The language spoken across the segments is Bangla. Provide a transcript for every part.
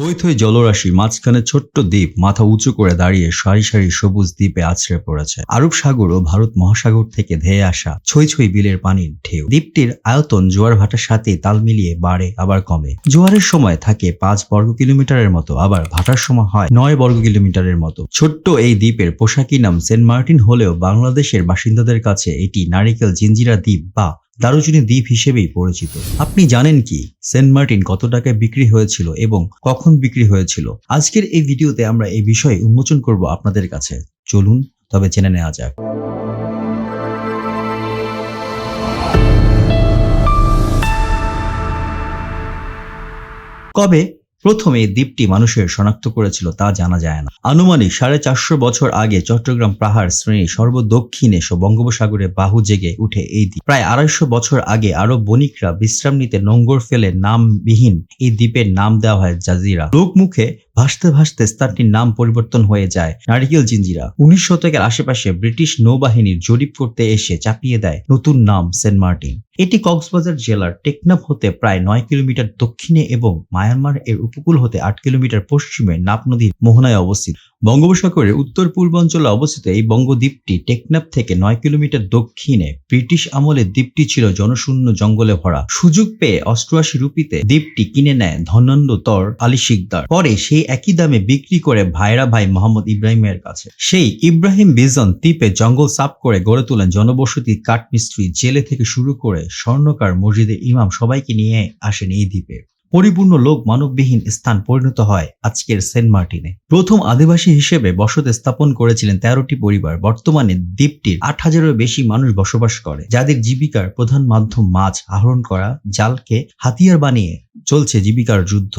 থই থই জলরাশি মাঝখানে ছোট্ট দ্বীপ মাথা উঁচু করে দাঁড়িয়ে সারি সারি সবুজ দ্বীপে আছড়ে পড়েছে। আরব সাগর ও ভারত মহাসাগর থেকে ধেয়ে আসা ছই ছই বিলের পানির ঢেউ। দ্বীপটির আয়তন জোয়ার ভাটার সাথে তাল মিলিয়ে বাড়ে, আবার কমে। জোয়ারের সময় থাকে পাঁচ বর্গ কিলোমিটারের মতো, আবার ভাটার সময় হয় নয় বর্গ কিলোমিটারের মতো। ছোট্ট এই দ্বীপের পোশাকি নাম সেন্ট মার্টিন হলেও বাংলাদেশের বাসিন্দাদের কাছে এটি নারিকেল, জিঞ্জিরা দ্বীপ বা দারুচিনি দ্বীপ হিসেবেই পরিচিত। আপনি জানেন কি, সেন্ট মার্টিন কত টাকায় বিক্রি হয়েছিল এবং কখন বিক্রি হয়েছিল? আজকের এই ভিডিওতে আমরা এই বিষয়ে উন্মোচন করব আপনাদের কাছে। চলুন, তবে জেনে নেওয়া যাক। কবে প্রথমে দ্বীপটি মানুষের শনাক্ত করেছিল, তা জানা যায় না। আনুমানিক সাড়ে চারশো বছর আগে চট্টগ্রাম পাহাড় শ্রেণি সর্বদক্ষিণে বঙ্গোপসাগরে বাহু জেগে উঠে এই দ্বীপ। প্রায় আড়াইশো বছর আগে আরও বণিকরা বিশ্রাম নিতে নোঙ্গর ফেলে নামবিহীন এই দ্বীপের নাম দেওয়া হয় জাজিরা। লোকমুখে ভাসতে ভাসতে স্থানটির নাম পরিবর্তন হয়ে যায়। নারিকেল জিঞ্জিরা উনিশ শতকের আশেপাশে ব্রিটিশ নৌবাহিনীর জরিপ করতে এসে চাপিয়ে দেয় নতুন নাম সেন্ট মার্টিন। এটি কক্সবাজার জেলার টেকনাফ হতে প্রায় নয় কিলোমিটার দক্ষিণে এবং মায়ানমার এর উপকূল হতে আট কিলোমিটার পশ্চিমে নাপ নদীর মোহনায় অবস্থিত। বঙ্গোপসাগরের উত্তর পূর্বাঞ্চলে অবস্থিত এই বঙ্গদ্বীপটি টেকনাফ থেকে নয় কিলোমিটার দক্ষিণে ব্রিটিশ আমলে দ্বীপটি ছিল জনশূন্য জঙ্গলে ভরা। সুযোগ পেয়ে অষ্টআশি রুপিতে দ্বীপটি কিনে নেয় ধনান্দ তর আলী শিকদার। পরে সেই একই দামে বিক্রি করে ভাইরা ভাই মোহাম্মদ ইব্রাহিমের কাছে। সেই ইব্রাহিম বিজন দ্বীপে জঙ্গল সাফ করে গড়ে তোলেন জনবসতি কাঠমিস্ত্রি, জেলে থেকে শুরু করে স্বর্ণকার মসজিদের ইমাম সবাইকে নিয়ে আসেন এই দ্বীপে। পরিপূর্ণ লোক মানববিহীন স্থান পরিণত হয় আজকের সেন্ট মার্টিনে। প্রথম আদিবাসী হিসেবে বসত স্থাপন করেছিলেন তেরোটি পরিবার। বর্তমানে দ্বীপটির আট হাজারেরও বেশি মানুষ বসবাস করে, যাদের জীবিকার প্রধান মাধ্যম মাছ আহরণ করা, জালকে হাতিয়ার বানিয়ে চলছে জীবিকার যুদ্ধ।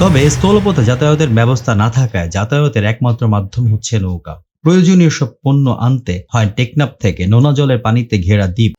তবে স্থলপথে যাতায়াতের ব্যবস্থা না থাকায় যাতায়াতের একমাত্র মাধ্যম হচ্ছে নৌকা। প্রয়োজনীয় সব পণ্য আনতে হয় টেকনাপ থেকে নোনা জলের পানিতে ঘেরা দ্বীপ।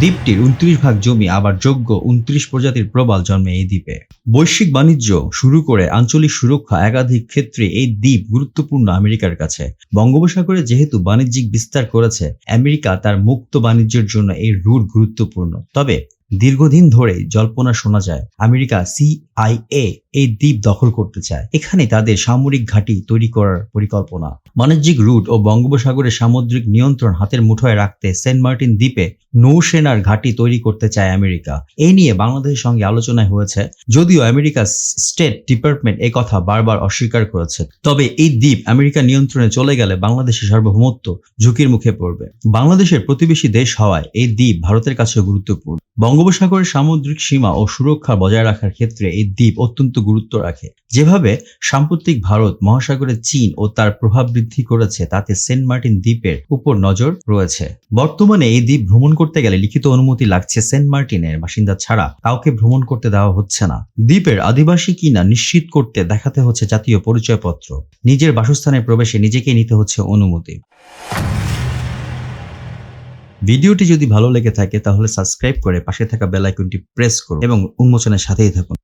দ্বীপটির উনত্রিশ ভাগ জমি আবার যোগ্য উনত্রিশ প্রজাতির প্রবাল জন্মে এই দ্বীপে। বৈশ্বিক বাণিজ্য শুরু করে আঞ্চলিক সুরক্ষা একাধিক ক্ষেত্রে এই দ্বীপ গুরুত্বপূর্ণ আমেরিকার কাছে। বঙ্গোপসাগরে যেহেতু বাণিজ্যিক বিস্তার করেছে, আমেরিকা তার মুক্ত বাণিজ্যের জন্য এই রুট গুরুত্বপূর্ণ। তবে দীর্ঘদিন ধরে জল্পনা শোনা যায়, আমেরিকা সিআইএ এই দ্বীপ দখল করতে চায়। এখানে তাদের সামরিক ঘাঁটি তৈরি করার পরিকল্পনা। বাণিজ্যিক রুট ও বঙ্গোপসাগরের সামুদ্রিক নিয়ন্ত্রণ হাতের মুঠোয় রাখতে সেন্ট মার্টিন দ্বীপে নৌসেনার ঘাঁটি তৈরি করতে চায় আমেরিকা। এই নিয়ে বাংলাদেশের সঙ্গে আলোচনায় হয়েছে, যদিও আমেরিকা স্টেট ডিপার্টমেন্ট এই কথা বারবার অস্বীকার করেছে। তবে এই দ্বীপ আমেরিকা নিয়ন্ত্রণে চলে গেলে বাংলাদেশের সার্বভৌমত্ব ঝুঁকির মুখে পড়বে। বাংলাদেশের প্রতিবেশী দেশ হওয়ায় এই দ্বীপ ভারতের কাছে গুরুত্বপূর্ণ। বঙ্গোপসাগরের সামুদ্রিক সীমা ও সুরক্ষা বজায় রাখার ক্ষেত্রে এই দ্বীপ অত্যন্ত গুরুত্ব রাখে। যেভাবে সাম্প্রতিক ভারত, মহাসাগরে চীন ও তার প্রভাব বৃদ্ধি করেছে, তাতে সেন্ট মার্টিন দ্বীপের উপর নজর রয়েছে। বর্তমানে এই দ্বীপ ভ্রমণ করতে গেলে লিখিত অনুমতি লাগছে সেন্ট মার্টিনের বাসিন্দা ছাড়া কাউকে ভ্রমণ করতে দেওয়া হচ্ছে না। দ্বীপের আদিবাসী কিনা নিশ্চিত করতে দেখাতে হচ্ছে জাতীয় পরিচয়পত্র। নিজের বাসস্থানে প্রবেশে নিজেকে নিতে হচ্ছে অনুমতি। ভিডিওটি যদি ভালো লেগে থাকে, তাহলে সাবস্ক্রাইব করে পাশে থাকা বেল আইকনটি প্রেস করুন এবং উন্মোচনের সাথেই থাকুন।